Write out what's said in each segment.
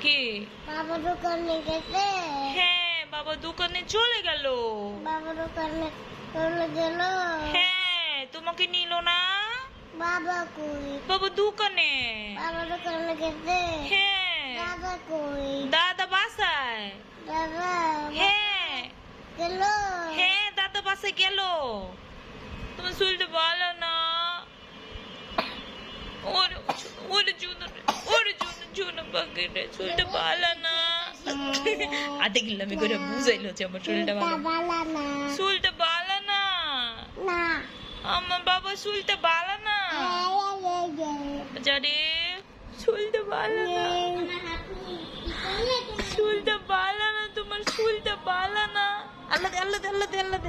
কি? বাবা দোকানে গেছে। হ্যাঁ বাবা দোকানে চলে গেল। বাবা দোকানে চলে গেল। হ্যাঁ তোমাকে নিল না? বাবা কই? বাবা দোকানে। বাবা দোকানে গেছে। হ্যাঁ। দাদা কই? দাদা বাসায়। দাদা হ্যাঁ। গেল। হ্যাঁ দাদা বাসায় গেল। তোমার শরীরটা ভালো না। ওর ওর জুন বাগেরে শরীরটা ভালো না। করে বুঝাইলো আমার শরীরটা ভালো। ভালো না। বাবা শরীরটা ভালো না। ভালো না। চুলটা বালা না তোমার চুলটা বালা না। আল্লাহ আল্লাহ আল্লাহ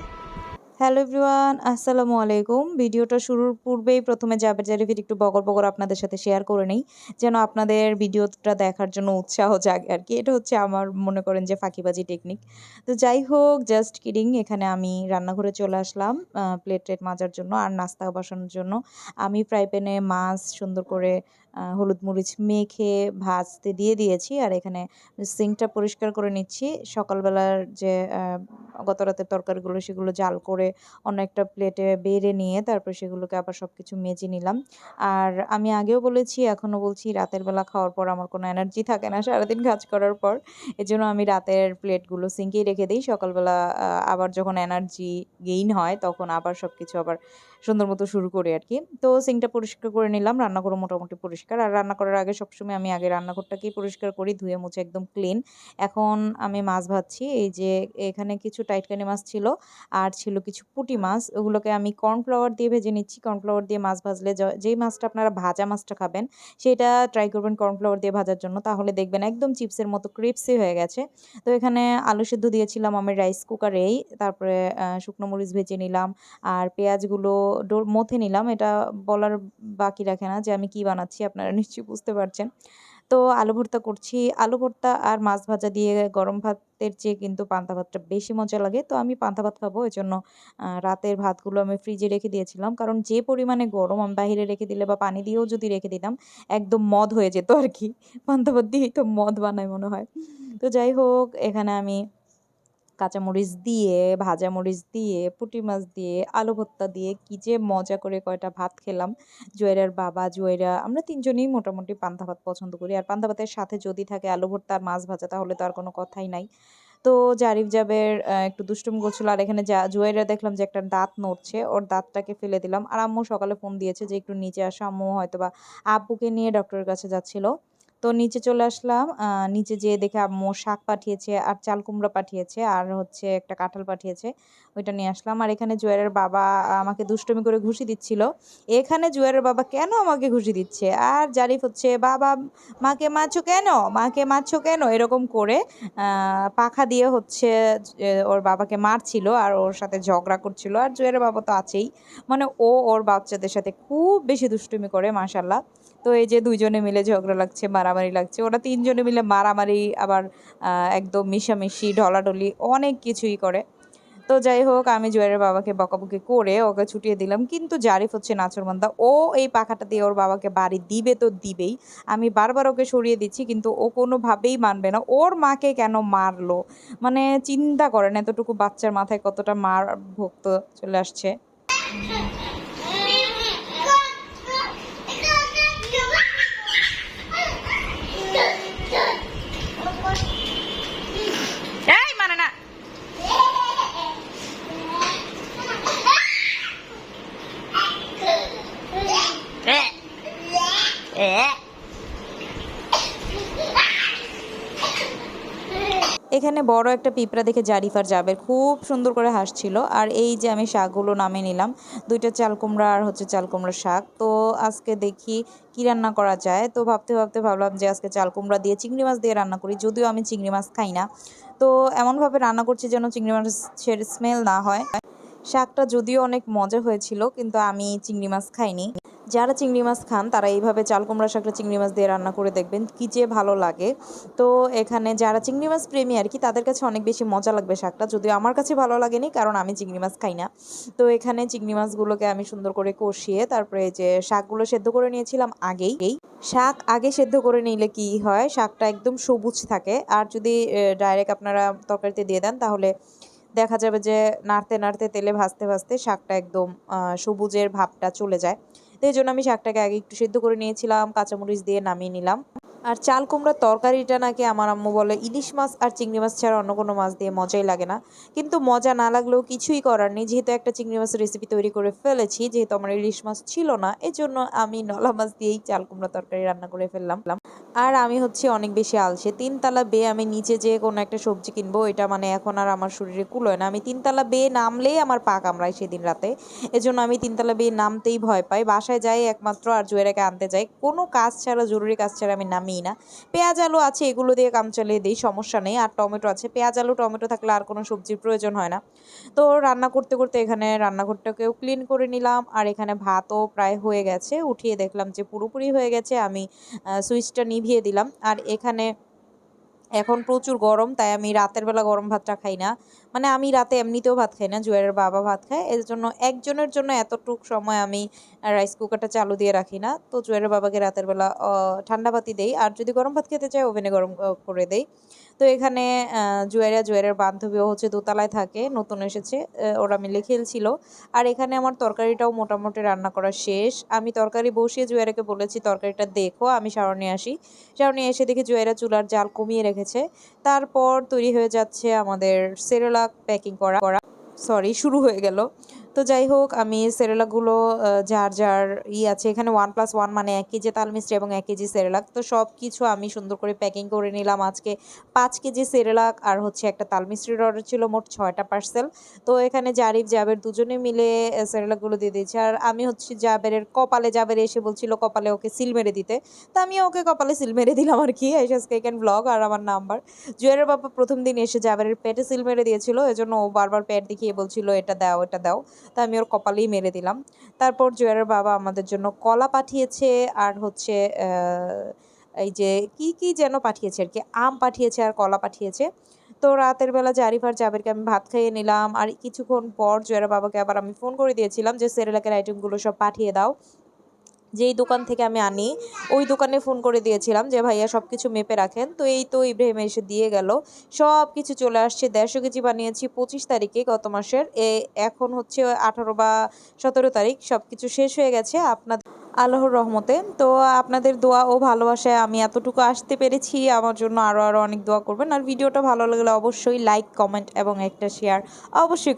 হ্যালো এভরিওয়ান, আসসালামু আলাইকুম। ভিডিওটা শুরুর পূর্বেই প্রথমে জাবের জারিফির একটু বগর বগর আপনাদের সাথে শেয়ার করে নেই, যেন আপনাদের ভিডিওটা দেখার জন্য উৎসাহ জাগে আর কি। এটা হচ্ছে আমার মনে করেন যে ফাঁকিবাজি টেকনিক তো যাই হোক জাস্ট কিডিং এখানে আমি রান্নাঘরে চলে আসলাম প্লেট ট্লেট মাজার জন্য আর নাস্তা বসানোর জন্য। আমি ফ্রাই প্যানে মাছ সুন্দর করে হলুদ মরিচ মেখে ভাজতে দিয়ে দিয়েছি আর এখানে সিঙ্কটা পরিষ্কার করে নিচ্ছি। সকালবেলার যে গত রাতের তরকারিগুলো সেগুলো জাল করে অন্য একটা প্লেটে বেড়ে নিয়ে তারপর সেগুলোকে আবার সব কিছু মেজে নিলাম। আর আমি আগেও বলেছি, এখনও বলছি, রাতের বেলা খাওয়ার পর আমার কোনো এনার্জি থাকে না সারাদিন কাজ করার পর। এজন্য আমি রাতের প্লেটগুলো সিঙ্কেই রেখে দিই। সকালবেলা আবার যখন এনার্জি গেইন হয় তখন আবার সব কিছু আবার সুন্দর মতো শুরু করি আর কি তো সিঙ্কটা পরিষ্কার করে নিলাম, রান্নাঘরও মোটামুটি পরিষ্কার। আর রান্না করার আগে সবসময় আমি আগে রান্নাঘরটাকেই পরিষ্কার করি, ধুয়ে মুছে একদম ক্লিন এখন আমি মাছ ভাজছি, এই যে এখানে কিছু টাইটকানি মাছ ছিল, আর ছিল কিছু পুঁটি মাছ। ওগুলোকে আমি কর্নফ্লাওয়ার দিয়ে ভেজে নিচ্ছি। কর্নফ্লাওয়ার দিয়ে মাছ ভাজলে যেই মাছটা আপনারা ভাজা মাছটা খাবেন, সেটা ট্রাই করবেন কর্নফ্লাওয়ার দিয়ে ভাজার জন্য। তাহলে দেখবেন একদম চিপসের মতো ক্রিপসি হয়ে গেছে। তো এখানে আলু সেদ্ধ দিয়েছিলাম, আমি রাইস কুকারেই তারপরে শুকনো মরিচ ভেজে নিলাম। আর পেঁয়াজগুলো মথে নিলাম। এটা বলার বাকি রাখে না যে আমি কি বানাচ্ছি, আপনারা নিশ্চয়ই বুঝতে পারছেন। তো আলু ভর্তা করছি। আলু ভর্তা আর মাছ ভাজা দিয়ে গরম ভাতের চেয়ে কিন্তু পান্তা ভাতটা বেশি মজা লাগে। তো আমি পান্তা ভাত খাব এই জন্য রাতের ভাতগুলো আমি ফ্রিজে রেখে দিয়েছিলাম। কারণ যে পরিমাণে গরম আমি বাইরে রেখে দিলে বা পানি দিয়েও যদি রেখে দিতাম, একদম মদ হয়ে যেত আর কি। পান্তা ভাত দিয়েই তো মদ বানায় মনে হয়। তো যাই হোক, এখানে আমি কাঁচামরিচ দিয়ে ভাজা মরিচ দিয়ে, পুঁটি মাছ দিয়ে, আলু ভর্তা দিয়ে কি যে মজা করে কয়টা ভাত খেলাম। জুয়েরার বাবা, জুয়েরা, আমরা তিনজনেই মোটামুটি পান্তা ভাত পছন্দ করি। আর পান্তা ভাতের সাথে যদি থাকে আলু ভর্তা আর মাছ ভাজা, তাহলে তো আর কোনো কথাই নাই। তো জারিফ জাবের একটু দুষ্টুম করছিল। আর এখানে যা, জুয়েরা দেখলাম যে একটা দাঁত নড়ছে, ওর দাঁতটাকে ফেলে দিলাম। আর আম্মু সকালে ফোন দিয়েছে যে একটু নিচে আসো। আম্মু হয়তো বা আব্বুকে নিয়ে ডক্টরের কাছে যাচ্ছিল। তো নিচে চলে আসলাম। নিচে যেয়ে দেখে আম্মু শাক পাঠিয়েছে আর চাল কুমড়া পাঠিয়েছে আর হচ্ছে একটা কাঁঠাল পাঠিয়েছে, ওইটা নিয়ে আসলাম। আর এখানে জুয়ারের বাবা আমাকে দুষ্টুমি করে ঘুষি দিচ্ছিল। এখানে জুয়ারের বাবা কেন আমাকে ঘুষি দিচ্ছে? আর জারিফ হচ্ছে, বাবা, মাকে মারছো কেন? মাকে মারছো কেন? এরকম করে পাখা দিয়ে হচ্ছে ওর বাবাকে মারছিল আর ওর সাথে ঝগড়া করছিল। আর জুয়ারের বাবা তো আছেই। মানে ও ওর বাচ্চাদের সাথে খুব বেশি দুষ্টুমি করে মাশাল্লাহ তো এই যে দুইজনে মিলে ঝগড়া লাগছে মারামারি লাগছে। ওরা তিনজনে মিলে মারামারি, আবার একদম মিশামিশি, ঢলাঢলি অনেক কিছুই করে। তো যাই হোক, আমি জুয়ারের বাবাকে বকাবকি করে ওকে ছুটিয়ে দিলাম। কিন্তু জারিফ হচ্ছে নাচরবান্দা ও এই পাখাটা দিয়ে ওর বাবাকে বাড়ি দিবে তো দিবেই। আমি বারবার ওকে সরিয়ে দিচ্ছি, কিন্তু ও কোনোভাবেই মানবে না। ওর মাকে কেন মারলো? মানে চিন্তা করেন, এতটুকু বাচ্চার মাথায় কতটা মার ভক্ত চলে আসছে এই মানে না এখানে বড় একটা পিঁপড়া দেখে জারিফ আর জাবের খুব সুন্দর করে হাসছিল। আর এই যে আমি শাকগুলো নামে নিলাম, দুইটা চাল কুমড়া আর হচ্ছে চাল কুমড়ার শাক। তো আজকে দেখি কি রান্না করা যায়। তো ভাবতে ভাবতে ভাবলাম যে আজকে চাল কুমড়া দিয়ে চিংড়ি মাছ দিয়ে রান্না করি, যদিও আমি চিংড়ি মাছ খাই না। তো এমনভাবে রান্না করছি যেন চিংড়ি মাছের স্মেল না হয়। শাকটা যদিও অনেক মজা হয়েছিল, কিন্তু আমি চিংড়ি মাছ খাইনি। যারা চিংড়ি মাছ খান, তারা এইভাবে চাল, কুমড়া শাকটা চিংড়ি মাছ দিয়ে রান্না করে দেখবেন কি যে ভালো লাগে। তো এখানে যারা চিংড়ি মাছ প্রেমী আর কি, তাদের কাছে অনেক বেশি মজা লাগবে শাকটা। যদিও আমার কাছে ভালো লাগেনি, কারণ আমি চিংড়ি মাছ খাই না। তো এখানে চিংড়ি মাছগুলোকে আমি সুন্দর করে কষিয়ে, তারপরে যে শাকগুলো সেদ্ধ করে নিয়েছিলাম আগেই। এই শাক আগে সেদ্ধ করে নিলে কি হয়, শাকটা একদম সবুজ থাকে। আর যদি ডাইরেক্ট আপনারা তরকারিতে দিয়ে দেন, তাহলে দেখা যাবে যে নাড়তে নাড়তে তেলে ভাজতে ভাজতে শাকটা একদম সবুজের ভাবটা চলে যায়। তো এই জন্য আমি শাকটাকে আগে একটু সেদ্ধ করে নিয়েছিলাম কাঁচামরিচ দিয়ে নামিয়ে নিলাম। আর চাল কুমড়ার তরকারিটা নাকি আমার আম্মু বলে, ইলিশ মাছ আর চিংড়ি মাছ ছাড়া অন্য কোনো মাছ দিয়ে মজাই লাগে না। কিন্তু মজা না লাগলেও কিছুই করার নেই, যেহেতু একটা চিংড়ি মাছের রেসিপি তৈরি করে ফেলেছি, যেহেতু আমার ইলিশ মাছ ছিল না এই জন্য আমি নলা মাছ দিয়েই চাল কুমড়া তরকারি রান্না করে ফেললাম। আর আমি হচ্ছে অনেক বেশি আলসে। তিনতলা বেয়ে আমি নিচে যেয়ে কোনো একটা সবজি কিনবো, এটা মানে এখন আর আমার শরীরে কুলোয় না। আমি তিনতলা বেয়ে নামলেই আমার পা কামড়ায় সেদিন রাতে। এজন্য আমি তিনতলা বেয়ে নামতেই ভয় পাই। বাসায় যাই একমাত্র আর জুয়েরাকে আনতে যাই। কোনো কাজ ছাড়া, জরুরি কাজ ছাড়া আমি নামিই না। পেঁয়াজ, আলু আছে, এগুলো দিয়ে কাম চালিয়ে দিই, সমস্যা নেই। আর টমেটো আছে, পেঁয়াজ, আলু, টমেটো থাকলে আর কোনো সবজির প্রয়োজন হয় না। তো রান্না করতে করতে এখানে রান্নাঘরটাকেও ক্লিন করে নিলাম। আর এখানে ভাতও প্রায় হয়ে গেছে। উঠিয়ে দেখলাম যে পুরোপুরি হয়ে গেছে। আমি সুইচটা নিভিয়ে দিলাম। আর এখানে এখন প্রচুর গরম, তাই আমি রাতের বেলা গরম ভাতটা খাই না। মানে আমি রাতে এমনিতেও ভাত খাই না, জুয়ারের বাবা ভাত খায়। এর জন্য একজনের জন্য এতটুক সময় আমি রাইস কুকারটা চালু দিয়ে রাখি না। তো জুয়ারের বাবাকে রাতের বেলা ঠান্ডা ভাতই দেই। আর যদি গরম ভাত খেতে চাই ওভেনে গরম করে দেই। তো এখানে জুয়েরা জুয়েরের বান্ধবীও হচ্ছে দোতলায় থাকে, নতুন এসেছে ওরা মিলে খেলছিল। আর এখানে আমার তরকারিটাও মোটামুটি রান্না করা শেষ। আমি তরকারি বসিয়ে জুয়েরাকে বলেছি, তরকারিটা দেখো, আমি নিয়ে আসি। নিয়ে এসে দেখি জুয়েরা চুলার জাল কমিয়ে রেখেছে। তারপর তৈরি হয়ে যাচ্ছে আমাদের সেরেলাক প্যাকিং করা করা, সরি, শুরু হয়ে গেল। তো যাই হোক, আমি সেরেলাকগুলো যার যার ই আছে, এখানে ওয়ান প্লাস ওয়ান মানে এক কেজি তাল মিষ্টি এবং এক কেজি সেরেলাক তো সব কিছু আমি সুন্দর করে প্যাকিং করে নিলাম আজকে। পাঁচ কেজি সেরেলাক আর হচ্ছে একটা তাল মিষ্টির অর্ডার ছিল, মোট ছয়টা পার্সেল তো এখানে জারিফ, জাবের দুজনে মিলে সেরেলাকগুলো দিয়ে দিয়েছে। আর আমি হচ্ছে জাবেরের কপালে, জাবের এসে বলছিল কপালে ওকে সিল মেরে দিতে। তো আমি ওকে কপালে সিল মেরে দিলাম আর কি এসএস কেক অ্যান্ড ব্লগ আর আমার নাম্বার জুয়েলের বাবা প্রথম দিন এসে জাবেরের পেটে সিল মেরে দিয়েছিল, এজন্য ও বারবার পেট দেখিয়ে বলছিল, এটা দাও এটা দাও। তা আমি ওর কপালেই মেরে দিলাম। তারপর জুয়েলের বাবা আমাদের জন্য কলা পাঠিয়েছে আর হচ্ছে এই যে কি কি যেন পাঠিয়েছে আর কি, আম পাঠিয়েছে আর কলা পাঠিয়েছে। তো রাতের বেলা জারিফ আর জাবেরকে আমি ভাত খাইয়ে নিলাম। আর কিছুক্ষণ পর জয়ের বাবাকে আবার আমি ফোন করে দিয়েছিলাম যে সেরেলাকের আইটেমগুলো সব পাঠিয়ে দাও। যেই দোকান থেকে আমি আনি, ওই দোকানে ফোন করে দিয়েছিলাম যে, ভাইয়া সব কিছু মেপে রাখেন। তো এই তো ইব্রাহিম এসে দিয়ে গেল। সব কিছু চলে আসছে। দেড়শো কেজি বানিয়েছি পঁচিশ তারিখে গত মাসের। এ, এখন হচ্ছে আঠারো বা সতেরো তারিখ। সব কিছু শেষ হয়ে গেছে আপনাদের আল্লাহর রহমতে। তো আপনাদের দোয়া ও ভালোবাসায় আমি এতটুকু আসতে পেরেছি। আমার জন্য আরও আরও অনেক দোয়া করবেন। আর ভিডিওটা ভালো লাগলে অবশ্যই লাইক, কমেন্ট এবং একটা শেয়ার অবশ্যই